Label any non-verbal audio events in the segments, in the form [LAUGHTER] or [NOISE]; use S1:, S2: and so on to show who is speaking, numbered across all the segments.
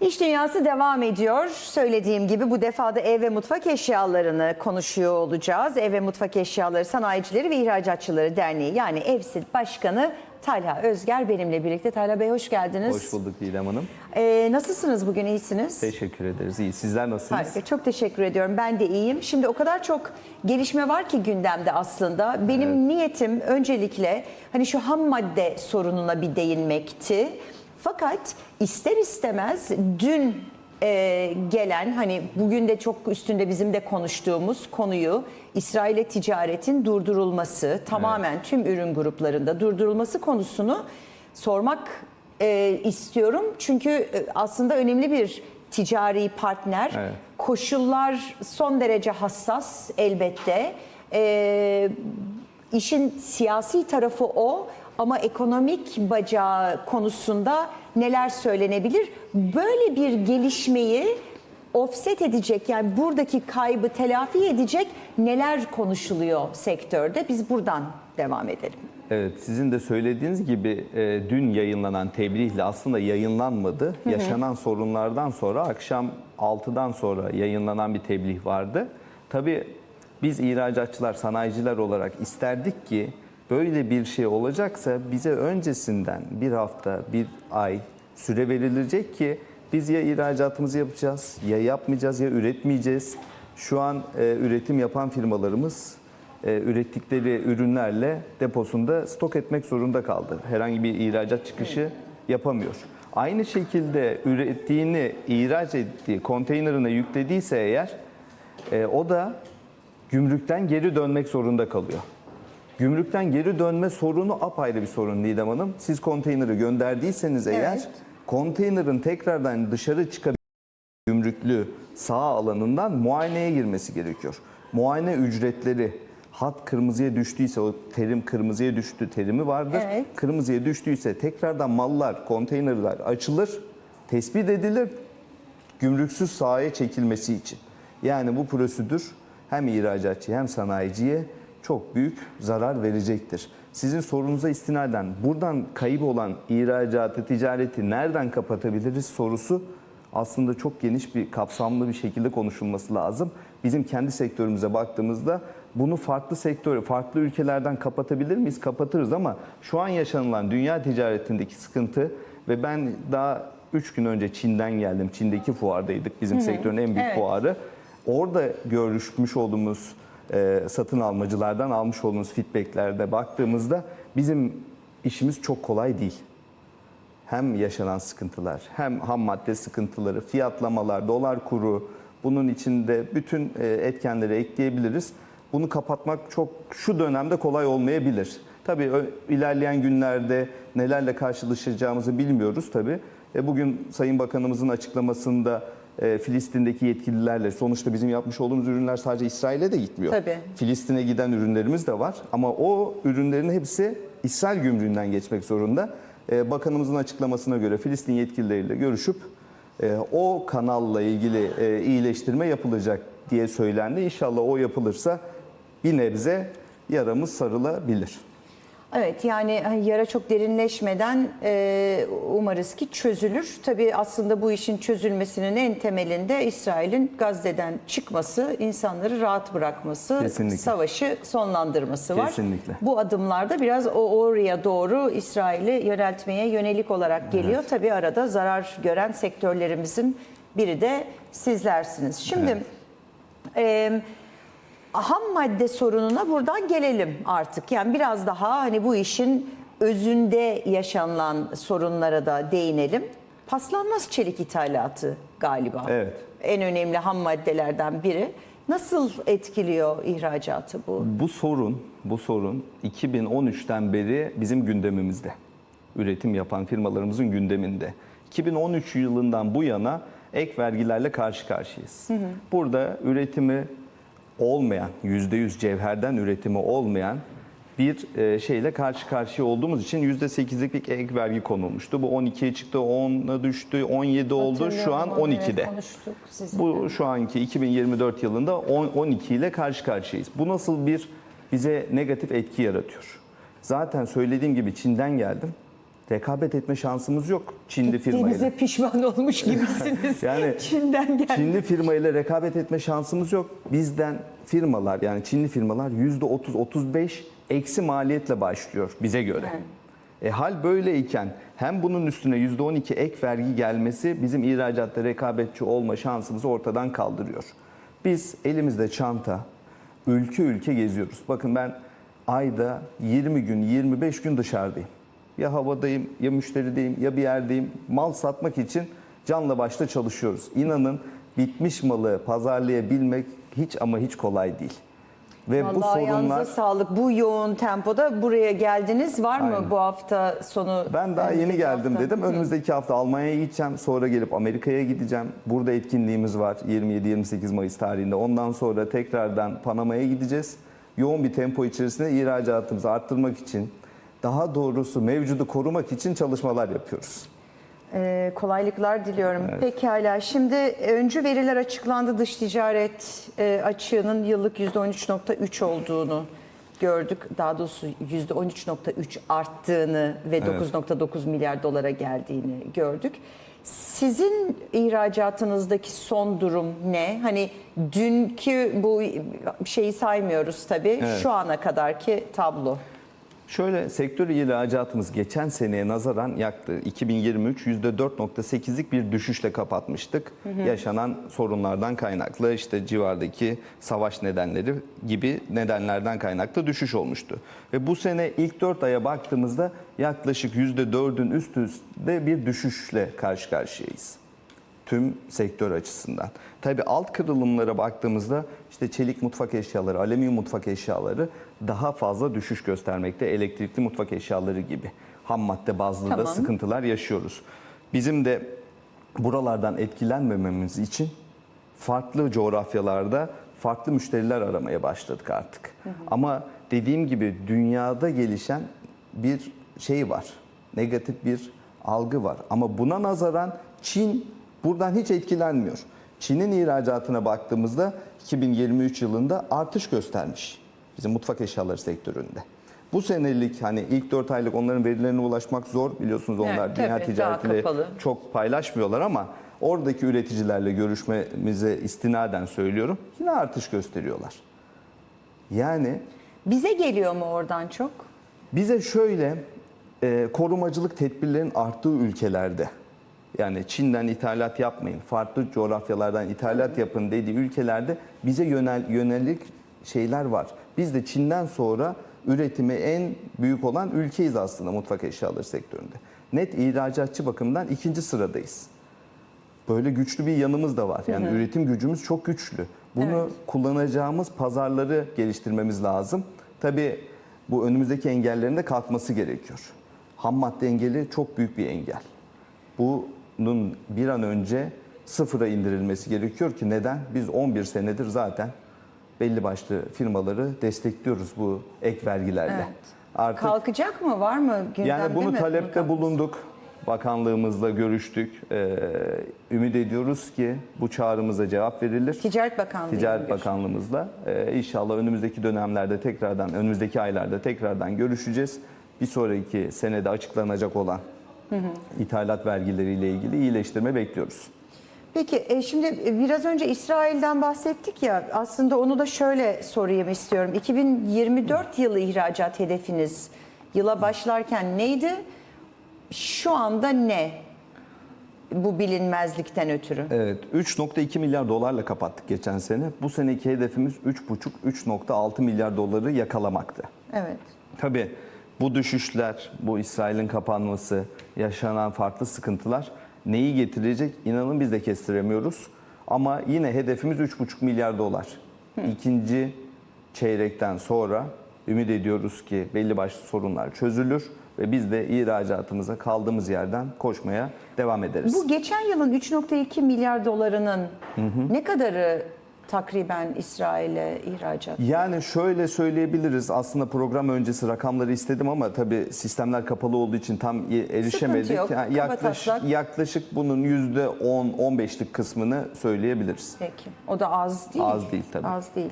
S1: İş Dünyası devam ediyor. Söylediğim gibi bu defada ev ve mutfak eşyalarını konuşuyor olacağız. Ev ve Mutfak Eşyaları Sanayicileri ve İhracatçıları Derneği yani EVSİL Başkanı Talha Özger benimle birlikte. Talha Bey hoş geldiniz.
S2: Hoş bulduk Didem Hanım.
S1: Ee, nasılsınız bugün iyisiniz?
S2: Teşekkür ederiz. İyi. Sizler nasılsınız?
S1: Harika, çok teşekkür ediyorum. Ben de iyiyim. Şimdi o kadar çok gelişme var ki gündemde aslında. Benim niyetim öncelikle hani şu ham madde sorununa bir değinmekti. Fakat ister istemez dün e, gelen hani bugün de çok üstünde bizim de konuştuğumuz konuyu İsrail'e ticaretin durdurulması, tamamen tüm ürün gruplarında durdurulması konusunu sormak e, istiyorum. Çünkü e, aslında önemli bir ticari partner.
S2: Evet.
S1: Koşullar son derece hassas elbette. Ee, işin siyasi tarafı o ama ekonomik bacağı konusunda neler söylenebilir? Böyle bir gelişmeyi offset edecek yani buradaki kaybı telafi edecek neler konuşuluyor sektörde? Biz buradan devam edelim.
S2: Evet, sizin de söylediğiniz gibi e, dün yayınlanan tebliğle aslında yayınlanmadı. Yaşanan sorunlardan sonra akşam 6'dan sonra yayınlanan bir tebliğ vardı. Tabii biz ihracatçılar, sanayiciler olarak isterdik ki böyle bir şey olacaksa bize öncesinden bir hafta, bir ay süre verilecek ki biz ya ihracatımızı yapacağız, ya yapmayacağız, ya üretmeyeceğiz. Şu an e, üretim yapan firmalarımız e, ürettikleri ürünlerle deposunda stok etmek zorunda kaldı. Herhangi bir ihracat çıkışı yapamıyor. Aynı şekilde ürettiğini ihraç ettiği konteynerine yüklediyse eğer e, o da gümrükten geri dönmek zorunda kalıyor. Gümrükten geri dönme sorunu apayrı bir sorun Didem Hanım. Siz konteyneri gönderdiyseniz eğer
S1: Evet.
S2: konteynerin tekrardan dışarı çıkabilmesi gümrüklü sağ alanından muayeneye girmesi gerekiyor. Muayene ücretleri hat kırmızıya düştüyse o terim kırmızıya düştü terimi vardır.
S1: Evet.
S2: Kırmızıya düştüyse tekrardan mallar, konteynerler açılır, tespit edilir gümrüksüz sahaya çekilmesi için. Yani bu prosedür hem ihracatçıya hem sanayiciye çok büyük zarar verecektir. Sizin sorunuza istinaden buradan kayıp olan ihracatı, ticareti nereden kapatabiliriz sorusu aslında çok geniş bir kapsamlı bir şekilde konuşulması lazım. Bizim kendi sektörümüze baktığımızda bunu farklı sektör, farklı ülkelerden kapatabilir miyiz? Kapatırız ama şu an yaşanılan dünya ticaretindeki sıkıntı ve ben daha 3 gün önce Çin'den geldim. Çin'deki fuardaydık. Bizim sektörün en büyük
S1: Evet.
S2: fuarı. Orada görüşmüş olduğumuz e, satın almacılardan almış olduğumuz feedbacklerde baktığımızda bizim işimiz çok kolay değil hem yaşanan sıkıntılar, hem ham madde sıkıntıları, fiyatlamalar, dolar kuru, bunun içinde bütün e, etkenleri ekleyebiliriz. Bunu kapatmak çok şu dönemde kolay olmayabilir. Tabii ilerleyen günlerde nelerle karşılaşacağımızı bilmiyoruz tabii. E, Bugün Sayın Bakanımızın açıklamasında e, Filistin'deki yetkililerle sonuçta bizim yapmış olduğumuz ürünler sadece İsrail'e de gitmiyor.
S1: Tabii.
S2: Filistin'e giden ürünlerimiz de var ama o ürünlerin hepsi İsrail gümrüğünden geçmek zorunda. Ee, Bakanımızın açıklamasına göre Filistin yetkilileriyle görüşüp e, o kanalla ilgili e, iyileştirme yapılacak diye söylendi. İnşallah o yapılırsa bir nebze yaramız sarılabilir.
S1: Evet yani hani yara çok derinleşmeden e, umarız ki çözülür. Tabii aslında bu işin çözülmesinin en temelinde İsrail'in Gazze'den çıkması, insanları rahat bırakması,
S2: Kesinlikle.
S1: savaşı sonlandırması var.
S2: Kesinlikle.
S1: Bu adımlarda biraz o oraya doğru İsrail'i yöneltmeye yönelik olarak geliyor. Tabii arada zarar gören sektörlerimizin biri de sizlersiniz. Şimdi e, ham madde sorununa buradan gelelim artık. Yani biraz daha hani bu işin özünde yaşanılan sorunlara da değinelim. Paslanmaz çelik ithalatı galiba.
S2: Evet.
S1: En önemli ham maddelerden biri. Nasıl etkiliyor ihracatı bu?
S2: Bu sorun, bu sorun 2013'ten beri bizim gündemimizde. Üretim yapan firmalarımızın gündeminde. 2013 yılından bu yana ek vergilerle karşı karşıyayız. Burada üretimi olmayan, %100 cevherden üretimi olmayan bir e, şeyle karşı karşıya olduğumuz için %8'lik bir ek vergi konulmuştu. Bu 12'ye çıktı, 10'a düştü, 17 oldu. Şu an
S1: Hatırlıyorum onu, evet,
S2: 12'de.
S1: konuştuk sizinle.
S2: Bu şu anki 2024 yılında 10 12 ile karşı karşıyayız. Bu nasıl bir bize negatif etki yaratıyor? Zaten söylediğim gibi Çin'den geldim. Rekabet etme şansımız yok Çinli
S1: Gittiğinize
S2: firmayla. [LAUGHS]
S1: pişman olmuş gibisiniz. [LAUGHS]
S2: Yani
S1: Çin'den gel.
S2: Çinli firmayla rekabet etme şansımız yok. Bizden firmalar yani Çinli firmalar %30-35 eksi maliyetle başlıyor bize göre. E, hal böyleyken hem bunun üstüne %12 ek vergi gelmesi bizim ihracatta rekabetçi olma şansımızı ortadan kaldırıyor. Biz elimizde çanta, ülke ülke geziyoruz. Bakın ben ayda 20 gün, 25 gün dışarıdayım. Ya havadayım, ya müşterideyim, ya bir yerdeyim. Mal satmak için canla başla çalışıyoruz. İnanın bitmiş malı pazarlayabilmek hiç ama hiç kolay değil. Ve bu
S1: Vallahi ayağınıza
S2: sorunlar
S1: sağlık. Bu yoğun tempoda buraya geldiniz. Var mı
S2: Aynen.
S1: bu hafta sonu?
S2: Ben daha yeni geldim
S1: hafta?
S2: dedim. Önümüzdeki hafta Almanya'ya gideceğim. Sonra gelip Amerika'ya gideceğim. Burada etkinliğimiz var 27-28 Mayıs tarihinde. Ondan sonra tekrardan Panama'ya gideceğiz. Yoğun bir tempo içerisinde ihracatımızı arttırmak için, daha doğrusu mevcudu korumak için çalışmalar yapıyoruz.
S1: Ee, kolaylıklar diliyorum. Pekala. Şimdi öncü veriler açıklandı. Dış ticaret e, açığının yıllık %13.3 olduğunu gördük. Daha doğrusu %13.3 arttığını ve 9.9 milyar dolara geldiğini gördük. Sizin ihracatınızdaki son durum ne? Hani dünkü bu şeyi saymıyoruz tabii.
S2: Evet.
S1: Şu ana kadarki tablo.
S2: Şöyle sektör ihracatımız geçen seneye nazaran yaktı. 2023 %4.8'lik bir düşüşle kapatmıştık. Yaşanan sorunlardan kaynaklı işte civardaki savaş nedenleri gibi nedenlerden kaynaklı düşüş olmuştu. Ve bu sene ilk 4 aya baktığımızda yaklaşık %4'ün üst üste bir düşüşle karşı karşıyayız tüm sektör açısından. Tabii alt kırılımlara baktığımızda işte çelik mutfak eşyaları, alüminyum mutfak eşyaları daha fazla düşüş göstermekte. Elektrikli mutfak eşyaları gibi ham madde bazlı da
S1: Tamam.
S2: sıkıntılar yaşıyoruz. Bizim de buralardan etkilenmememiz için farklı coğrafyalarda farklı müşteriler aramaya başladık artık. Ama dediğim gibi dünyada gelişen bir şey var. Negatif bir algı var. Ama buna nazaran Çin buradan hiç etkilenmiyor. Çin'in ihracatına baktığımızda 2023 yılında artış göstermiş. Bizim mutfak eşyaları sektöründe. Bu senelik hani ilk 4 aylık onların verilerine ulaşmak zor biliyorsunuz onlar
S1: Evet,
S2: dünya
S1: daha
S2: ticaretiyle çok paylaşmıyorlar ama oradaki üreticilerle görüşmemize istinaden söylüyorum. Yine artış gösteriyorlar. Yani
S1: Bize geliyor mu oradan çok?
S2: bize şöyle e, korumacılık tedbirlerin arttığı ülkelerde yani Çin'den ithalat yapmayın, farklı coğrafyalardan ithalat yapın dediği ülkelerde bize yönel, yönelik şeyler var. Biz de Çin'den sonra üretimi en büyük olan ülkeyiz aslında mutfak eşyaları sektöründe. Net ihracatçı bakımından ikinci sıradayız. Böyle güçlü bir yanımız da var. Yani üretim gücümüz çok güçlü. Bunu
S1: Evet.
S2: kullanacağımız pazarları geliştirmemiz lazım. Tabii bu önümüzdeki engellerin de kalkması gerekiyor. Ham madde engeli çok büyük bir engel. Bunun bir an önce sıfıra indirilmesi gerekiyor ki neden? Biz 11 senedir zaten belli başlı firmaları destekliyoruz bu ek vergilerle.
S1: Evet.
S2: Artık
S1: Kalkacak mı? Var mı gündemde
S2: yani bunu
S1: mi?
S2: talepte
S1: kalkması?
S2: bulunduk. Bakanlığımızla görüştük. Ee, ümit ediyoruz ki bu çağrımıza cevap verilir.
S1: Ticaret Bakanlığı.
S2: Ticaret Bakanlığımızla Ee, inşallah önümüzdeki dönemlerde tekrardan, önümüzdeki aylarda tekrardan görüşeceğiz. Bir sonraki senede açıklanacak olan ithalat vergileriyle ilgili iyileştirme bekliyoruz.
S1: Peki e, şimdi biraz önce İsrail'den bahsettik ya aslında onu da şöyle sorayım istiyorum. 2024 yılı ihracat hedefiniz yıla başlarken neydi? Şu anda ne? Bu bilinmezlikten ötürü.
S2: Evet, 3.2 milyar dolarla kapattık geçen sene. Bu seneki hedefimiz 3.5-3.6 milyar doları yakalamaktı.
S1: Evet.
S2: Tabii bu düşüşler, bu İsrail'in kapanması, yaşanan farklı sıkıntılar neyi getirecek inanın biz de kestiremiyoruz. Ama yine hedefimiz 3,5 milyar dolar. İkinci çeyrekten sonra ümit ediyoruz ki belli başlı sorunlar çözülür ve biz de ihracatımıza kaldığımız yerden koşmaya devam ederiz.
S1: Bu geçen yılın 3.2 milyar dolarının ne kadarı takriben İsrail'e ihracat?
S2: Yani şöyle söyleyebiliriz. Aslında program öncesi rakamları istedim ama tabii sistemler kapalı olduğu için tam erişemedik.
S1: yok.
S2: Yani
S1: Kaba
S2: yaklaş-
S1: taslak.
S2: yaklaşık bunun %10-15'lik kısmını söyleyebiliriz.
S1: Peki. O da az değil.
S2: Az değil tabii.
S1: Az değil.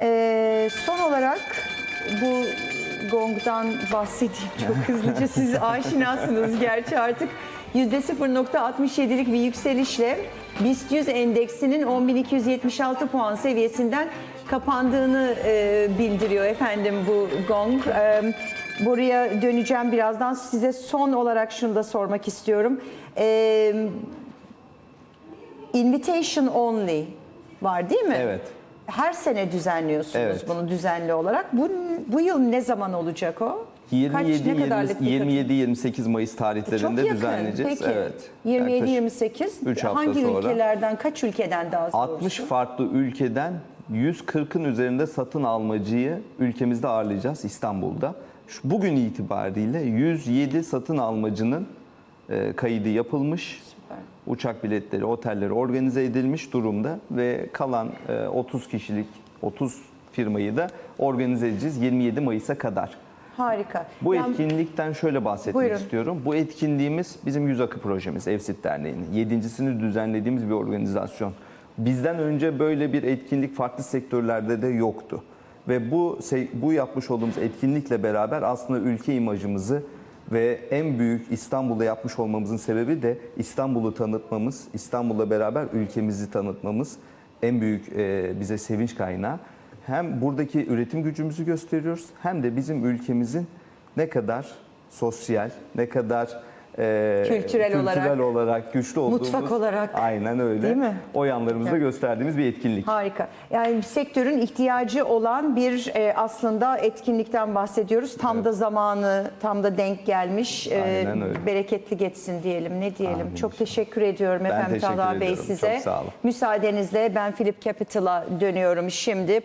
S1: Ee, son olarak bu Gong'dan bahsedeyim çok [LAUGHS] hızlıca. Siz aşinasınız gerçi artık. %0.67'lik bir yükselişle BIST 100 endeksinin 10.276 puan seviyesinden kapandığını e, bildiriyor efendim bu Gong. E, buraya döneceğim birazdan. Size son olarak şunu da sormak istiyorum. E, invitation only var değil mi?
S2: Evet.
S1: Her sene düzenliyorsunuz
S2: Evet.
S1: bunu düzenli olarak. Bu bu yıl ne zaman olacak o? Kaç, ne kadarlık bir katılım?
S2: 27-28 Mayıs tarihlerinde
S1: yakın.
S2: düzenleyeceğiz.
S1: Peki.
S2: Evet. Yaklaşık
S1: 27-28
S2: üç hafta
S1: hangi
S2: sonra.
S1: ülkelerden, kaç ülkeden daha doğrusu?
S2: 60 farklı ülkeden 140'ın üzerinde satın almacıyı ülkemizde ağırlayacağız İstanbul'da. Şu- Bugün itibariyle 107 satın almacının e, kaydı yapılmış. Uçak biletleri, otelleri organize edilmiş durumda ve kalan e, 30 kişilik 30 firmayı da organize edeceğiz 27 Mayıs'a kadar.
S1: Harika.
S2: Bu
S1: Yani
S2: etkinlikten şöyle bahsetmek
S1: Buyurun.
S2: istiyorum. Bu etkinliğimiz bizim Yüz Akı projemiz, Evsit Derneği'nin. Yedincisini düzenlediğimiz bir organizasyon. Bizden önce böyle bir etkinlik farklı sektörlerde de yoktu. Ve bu bu yapmış olduğumuz etkinlikle beraber aslında ülke imajımızı ve en büyük İstanbul'da yapmış olmamızın sebebi de İstanbul'u tanıtmamız, İstanbul'la beraber ülkemizi tanıtmamız en büyük e, bize sevinç kaynağı. Hem buradaki üretim gücümüzü gösteriyoruz hem de bizim ülkemizin ne kadar sosyal, ne kadar e,
S1: Kültürel olarak,
S2: olarak güçlü olduğumuz.
S1: mutfak olarak.
S2: Aynen öyle.
S1: Değil mi?
S2: O yanlarımızı da gösterdiğimiz bir etkinlik.
S1: Harika. Yani sektörün ihtiyacı olan bir e, aslında etkinlikten bahsediyoruz. Tam da zamanı, tam da denk gelmiş. E,
S2: Aynen
S1: bereketli geçsin diyelim. Ne diyelim?
S2: Amin.
S1: Çok teşekkür ediyorum efendim
S2: teşekkür
S1: Talha Bey size.
S2: Çok sağ olun.
S1: Müsaadenizle ben Philip Capital'a dönüyorum şimdi.